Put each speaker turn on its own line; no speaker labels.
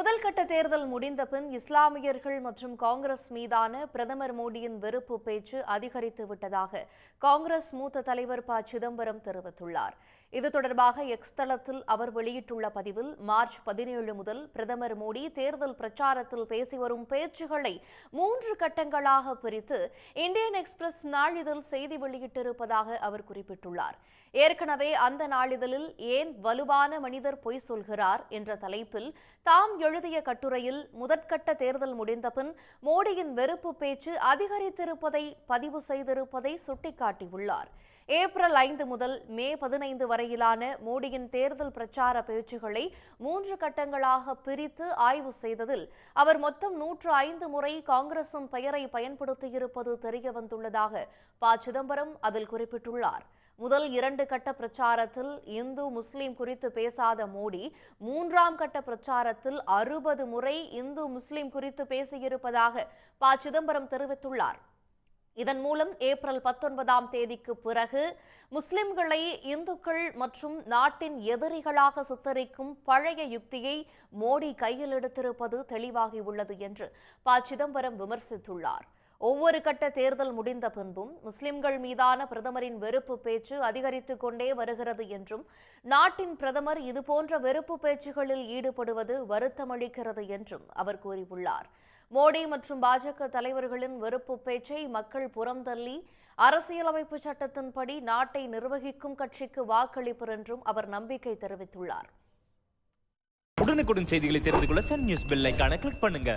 முதல் கட்ட தேர்தல் முடிந்த பின் இஸ்லாமியர்கள் மற்றும் காங்கிரஸ் மீதான பிரதமர் மோடியின் வெறுப்பு பேச்சு அதிகரித்து விட்டதாக காங்கிரஸ் மூத்த தலைவர் ப. சிதம்பரம் தெரிவித்துள்ளார். இது தொடர்பாக எக்ஸ் தளத்தில் அவர் வெளியிட்டுள்ள பதிவில் மார்ச் பதினேழு முதல் பிரதமர் மோடி தேர்தல் பிரச்சாரத்தில் பேசி வரும் பேச்சுகளை மூன்று கட்டங்களாக பிரித்து இந்தியன் எக்ஸ்பிரஸ் நாளிதழ் செய்தி வெளியிட்டிருப்பதாக அவர் குறிப்பிட்டுள்ளார். ஏற்கனவே அந்த நாளிதழில் ஏன் வலுவான மனிதர் பொய் சொல்கிறார் என்ற தலைப்பில் தாம் எழுதிய கட்டுரையில் முதற்கட்ட தேர்தல் முடிந்தபின் மோடியின் வெறுப்பு பேச்சு அதிகரித்திருப்பதை பதிவு செய்திருப்பதை சுட்டிக்காட்டியுள்ளார். ஏப்ரல் ஐந்து முதல் மே பதினைந்து வரையிலான மோடியின் தேர்தல் பிரச்சார பேச்சுகளை மூன்று கட்டங்களாக பிரித்து ஆய்வு செய்ததில் அவர் மொத்தம் நூற்று ஐந்து முறை காங்கிரசின் பெயரை பயன்படுத்தியிருப்பது தெரியவந்துள்ளதாக ப. சிதம்பரம் அதில் குறிப்பிட்டுள்ளார். முதல் இரண்டு கட்ட பிரச்சாரத்தில் இந்து முஸ்லிம் குறித்து பேசாத மோடி மூன்றாம் கட்ட பிரச்சாரத்தில் அறுபது முறை இந்து முஸ்லிம் குறித்து பேசியிருப்பதாக ப. சிதம்பரம் தெரிவித்துள்ளார். இதன் மூலம் ஏப்ரல் பத்தொன்பதாம் தேதிக்கு பிறகு முஸ்லிம்களை இந்துக்கள் மற்றும் நாட்டின் எதிரிகளாக சித்தரிக்கும் பழைய யுக்தியை மோடி கையில் எடுத்திருப்பது தெளிவாகியுள்ளது என்று ப. சிதம்பரம் விமர்சித்துள்ளார். ஒவ்வொரு கட்ட தேர்தல் முடிந்த பின்பும் முஸ்லிம்கள் மீதான பிரதமரின் வெறுப்பு பேச்சு அதிகரித்துக் கொண்டே வருகிறது என்றும் நாட்டின் பிரதமர் இதுபோன்ற வெறுப்பு பேச்சுகளில் ஈடுபடுவது வருத்தமளிக்கிறது என்றும் அவர் கூறியுள்ளார். மோடி மற்றும் பாஜக தலைவர்களின் வெறுப்பு பேச்சை மக்கள் புறந்தள்ளி அரசியலமைப்பு சட்டத்தின்படி நாட்டை நிர்வகிக்கும் கட்சிக்கு வாக்களிப்பர் என்றும் அவர் நம்பிக்கை தெரிவித்துள்ளார்.
உடனுக்குடன் செய்திகளை தெரிந்து கொள்ள சன் நியூஸ் பெல் கிளிக் பண்ணுங்க.